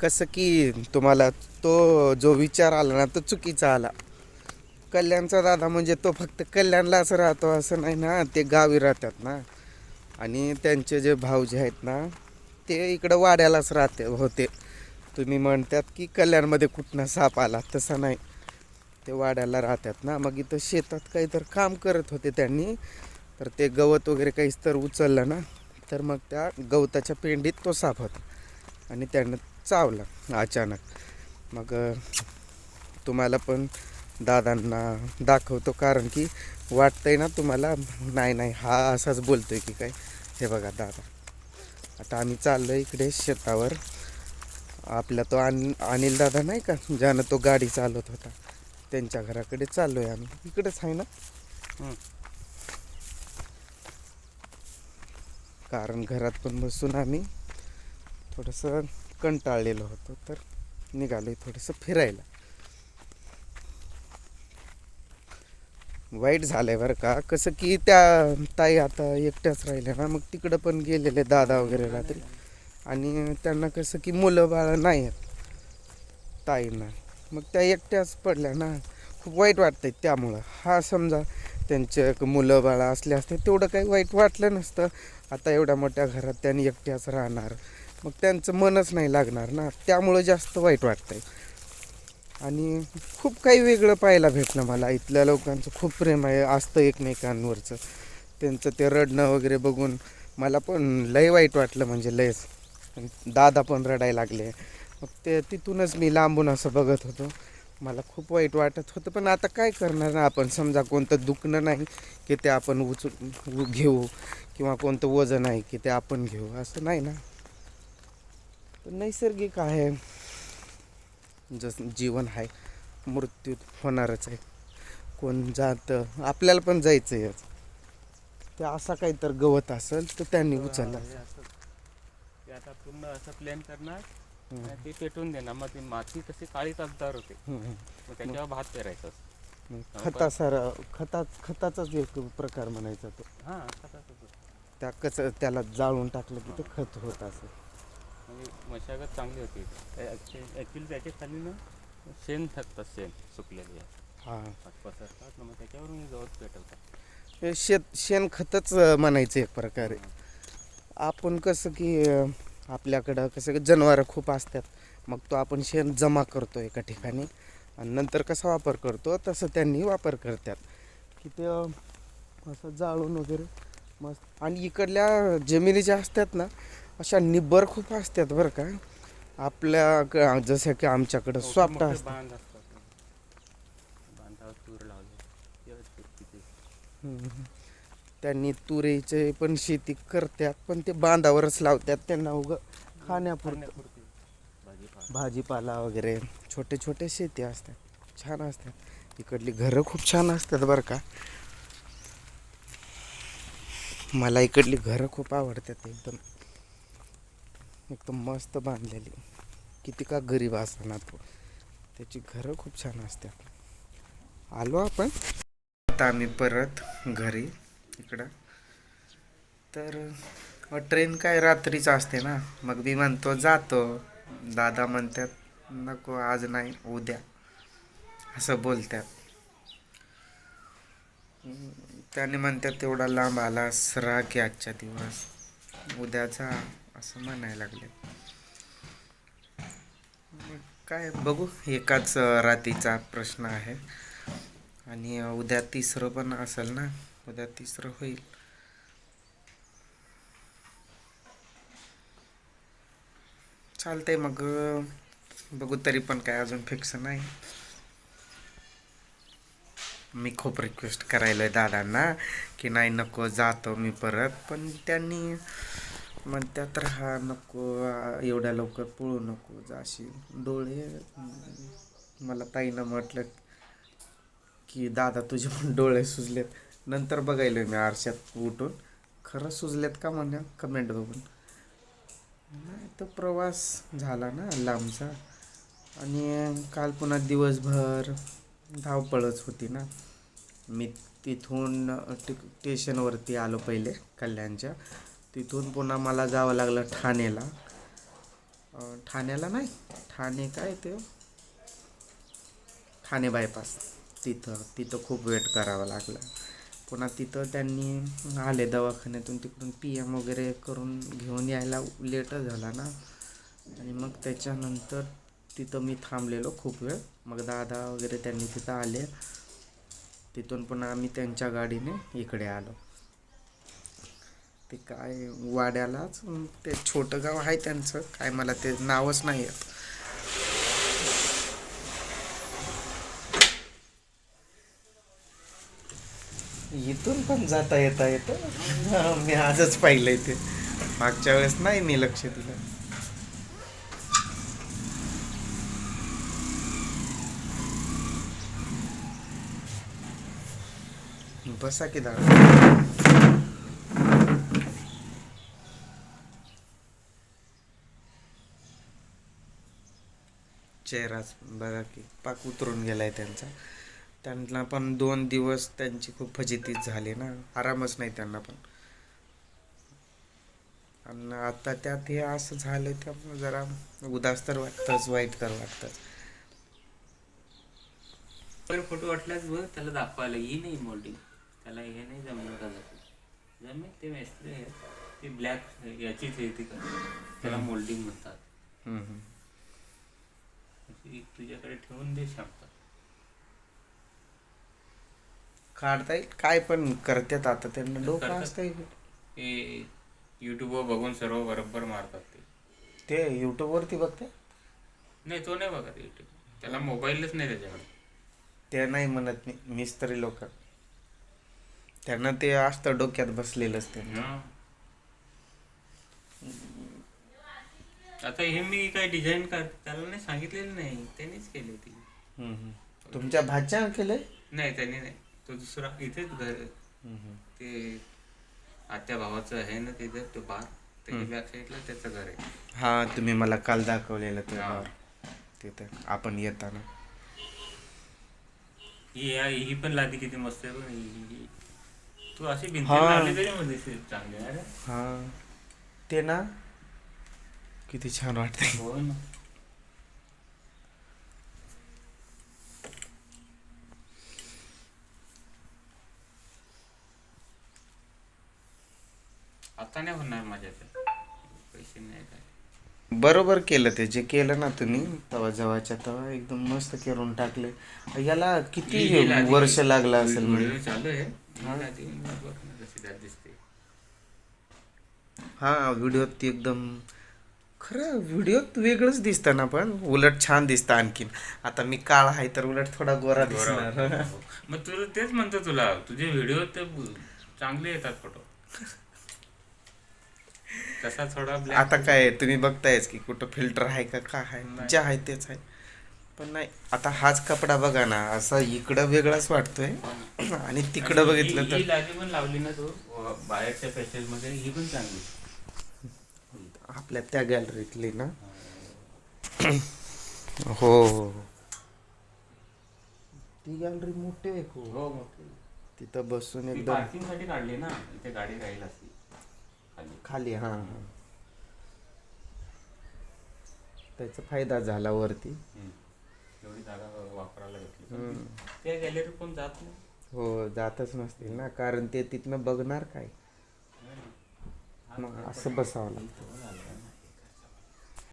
कसं की तुम्हाला तो जो विचार आला ना तो चुकीचा आला. कल्याणचा दादा म्हणजे तो फक्त कल्याणलाच राहतो असं नाही ना ते गावी राहतात ना. आणि त्यांचे जे भाऊजी आहेत ना ते इकडं वाड्यालाच राहते होते. तुम्ही म्हणतात की कल्याणमध्ये कुठनं साप आला तसं नाही. ते वाड्याला राहतात ना मग इथं शेतात काही तर काम करत होते त्यांनी. तर ते गवत वगैरे काहीच तर उचललं ना तर मग त्या गवताच्या पेंडीत तो साप होता. आणि त्यानं चावला अचानक. मग तुम्हाला पण दादांना दाखवतो कारण की वाटतंय ना तुम्हाला नाही नाही हा असाच बोलतोय की काय. हे बघा दादा. आता आम्ही चाललो इकडे शेतावर. आपला तो अन अनिल दादा नाही का ज्यानं तो गाडी चालवत होता. त्यांच्या घराकडे चाललो आहे आम्ही. इकडेच आहे ना? कारण घरात पण बसून आम्ही थोडंसं कंटाळलेलो होतो तर निघालो थोडंसं फिरायला. वाईट झालंय बरं का. कसं की त्या ताई आता एकट्याच राहिल्या ना मग तिकडं पण गेलेले दादा वगैरे रात्री. आणि त्यांना कसं की मुलं बाळ नाही आहेत ताईंना. मग त्या एकट्याच पडल्या ना. खूप वाईट वाटतंय त्यामुळं. हा समजा त्यांचे मुलं बाळा असले असते तेवढं काही वाईट वाटलं नसतं. आता एवढ्या मोठ्या घरात त्यांनी एकट्याच राहणार. मग त्यांचं मनच नाही लागणार ना. त्यामुळं जास्त वाईट वाटतंय. आणि खूप काही वेगळं पाहायला भेटलं मला. इथल्या लोकांचं खूप प्रेम आहे असतं एकमेकांवरचं. त्यांचं ते रडणं वगैरे बघून मला पण लय वाईट वाटलं म्हणजे लयच. आणि दादा पण रडायला लागले. मग ते तिथूनच मी लांबून असं बघत होतो. मला खूप वाईट वाटत होतं. पण आता काय करणार ना आपण? समजा कोणतं दुखणं नाही की ते आपण उच घेऊ किंवा कोणतं वजन आहे की ते आपण घेऊ. असं नाही ना. नैसर्गिक आहे. जसं जीवन आहे मृत्यू होणारच आहे. कोण जातं आपल्याला पण जायचं आहे ते असा काही तर गवत असेल तर त्यांनी उचलला. असं- ते आता पूर्ण असं प्लॅन करणार. आणि ते पेटवून देणार. मग ती माती कशी काळी ताकदार होते. मग त्याच्यावर भात पेरायचं खता सारा खता खताचाच एक प्रकार म्हणायचा तो. हां खताचं. त्या कच त्याला जाळून टाकलं की ते खत होत असं म्हणजे मशागत चांगली होती. ॲक्च्युली त्याच्याखाली ना शेण थकतात शेण सुकलेली. आहे हां पसरतात ना मग त्याच्यावरून गवत पेटवतात. शेत शेणखतच म्हणायचं एक प्रकारे. आपण कसं की अं, आपल्याकडं कसं जनावरं खूप असतात. मग तो आपण शेण जमा करतो एका ठिकाणी. आणि नंतर कसा वापर करतो तसं त्यांनी वापर करतात. की ते अं, असं जाळून वगैरे मस्त. आणि इकडल्या जमिनी ज्या असतात ना अशा निब्बर खूप असतात बरं का. आपल्या जसं की आमच्याकडं स्वापटा मोठे असतात बांध असतात. बांधावर तूर लावले. तेव्हाच पिकते ते. हम्म. त्यांनी तुरीचे पण शेती करतात पण ते बांधावरच लावतात त्यांना उग खाण्यापुरतं. भाजीपाला. वगैरे छोटे छोटे शेती असतात. छान असतात. इकडली घरं खूप छान असतात बरं का. मला इकडली घरं खूप आवडतात एकदम. एकदम मस्त बांधलेली. किती का गरीब असताना तो. त्याची घरं खूप छान असतात. आलो आपण. आता आम्ही परत घरी इकडं. तर ट्रेन काय रात्रीच असते ना. मग मी म्हणतो जातो. दादा म्हणतात नको आज नाही उद्या. असं बोलतात. त्याने म्हणतात तेवढा लांब आलास सरा की आजच्या दिवस. उद्याचा असं म्हणायला लागले. काय बघू एकाच रात्रीचा रातीचा प्रश्न आहे. आणि उद्या तिसरं पण असेल ना? उद्या तिसरं होईल. चालतंय मग बघू तरी पण काय अजून फिक्स नाही. मी खूप रिक्वेस्ट करायला दादांना की नाही नको जातो मी परत. पण त्यांनी म्हणतात राहा नको एवढ्या लवकर पळू नको जाशील डोळे मला ताईनं म्हटलं की दादा तुझे पण डोळे सुजलेत. नंतर बघायलो मी आरशात उठून. खरं सुजलेत का? म्हणा कमेंट बघून. नाही तो प्रवास झाला ना लांबचा. आणि काल पुन्हा दिवसभर धावपळच होती ना. मी तिथून टिक स्टेशनवरती आलो पहिले कल्याणच्या. तिथून पुन्हा मला जावं लागलं ठाण्याला. ठाण्याला नाही ठाणे काय ते? ठाणे बायपास तिथं तिथं खूप वेट करावा लागला. पुन्हा तिथं त्यांनी आले दवाखान्यातून तिकडून पी एम वगैरे करून घेऊन यायला लेटच झाला ना. आणि मग त्याच्यानंतर तिथं मी थांबलेलो खूप वेळ. मग दादा वगैरे त्यांनी तिथं आले. तिथून पुन्हा आम्ही त्यांच्या गाडीने इकडे आलो. ते काय वाड्यालाच ते छोटं गाव आहे त्यांचं काय मला ते नावच नाही येत. इथून पण जाता येता येतं. मी आजच पाहिलंय ते. मागच्या वेळेस नाही मी लक्ष दिलं. बसा की दादा. चेहराच बघा की पाक उतरून गेलाय त्यांचा. त्यांना पण दोन दिवस त्यांची खूप फजितीच झाली ना. आरामच नाही त्यांना पण. आणि आता त्यात हे असं झालं त्यामुळे जरा उदास तर वाटतंच वाईट तर वाटतंच. पण फोटो वाटलाच बघ त्याला दाखवायला ही नाही मोल्डिंग त्याला हे नाही जमलं का जमेल ते मेस्त्री आहे. ती ब्लॅक याचीच आहे ती. का त्याला मोल्डिंग म्हणतात. ती तुझ्याकडे ठेवून दे शांत. काढता येईल? काय पण करतात आता त्यांना? डोकं करतात. ते युट्यूबवर बघून सर्व बरोबर मारतात ते. ते युट्यूबवरती बघते? नाही तो नाही बघत युट्यूब त्याला मोबाईलच नाही त्याच्याकडे. ते नाही म्हणत मी मिस्त्री लोक. त्यांना ते असतं डोक्यात बसलेलं असते हा. आता हे मी काय डिझाईन कर त्याला नाही सांगितलेलं नाही. त्यानेच केली ती तुमच्या भाच्या केलंय? नाही त्याने नाही. तो दुसरा इथेच घर ते आत्या भावाचं आहे ना तिथे तो बार. त्याच्या बॅक साईडला त्याचं घर आहे. हा तुम्ही मला काल दाखवलेलं ते हा. बार. तिथं आपण येताना. ही या- ही पण लादी किती मस्त आहे बघ. ही- ही- ही. तू अशी भिंती हा. लावली तरी मध्ये चांगली. अरे. हा. ते ना किती छान वाटतंय. हो ना. आता नाही होणार माझ्याकडे पैसे नाही काय. बरोबर केलं ते जे केलं ना तुम्ही तवा जवाच्या तवा एकदम मस्त करून टाकले. याला किती वर्ष लागला असेल म्हणजे व्हिडिओ चालू आहे. ही. लादी बघ ना कशी त्यात दिसते. हा व्हिडिओत ती एकदम खरं व्हिडिओत वेगळंच दिसतं ना पण उलट छान दिसतं आणखीन. आता मी काळा आहे तर उलट थोडा गोरा दिसणार. मग तुला तेच म्हणतो तुला तुझे व्हिडिओ ते चांगले येतात फोटो. तसा थोडा आता काय तुम्ही बघतायच की कुठं फिल्टर आहे का काय आहे जे आहे तेच आहे. पण नाही आता हाच कपडा बघा ना असा इकडं वेगळाच वाटतोय. आणि तिकडं बघितलं तर ही लावली ना तू बाहेरच्या फॅशनमध्ये ही पण चांगली. आपल्या त्या गॅलरीतली ना. हो हो. हो. ती गॅलरी मोठी आहे खूप. हो मोठी तिथं बसून एकदम पार्किंगसाठी काढली ना. इथे गाडी राहील असती खाली. खाली हा हा. त्याचा फायदा झाला वरती. एवढी जागा वापरायला घेतली पण. त्या गॅलरीत कोण जात नाही? हो जातच नसतील ना. कारण ते तिथनं बघणार काय? मग असं बसावं लागतं.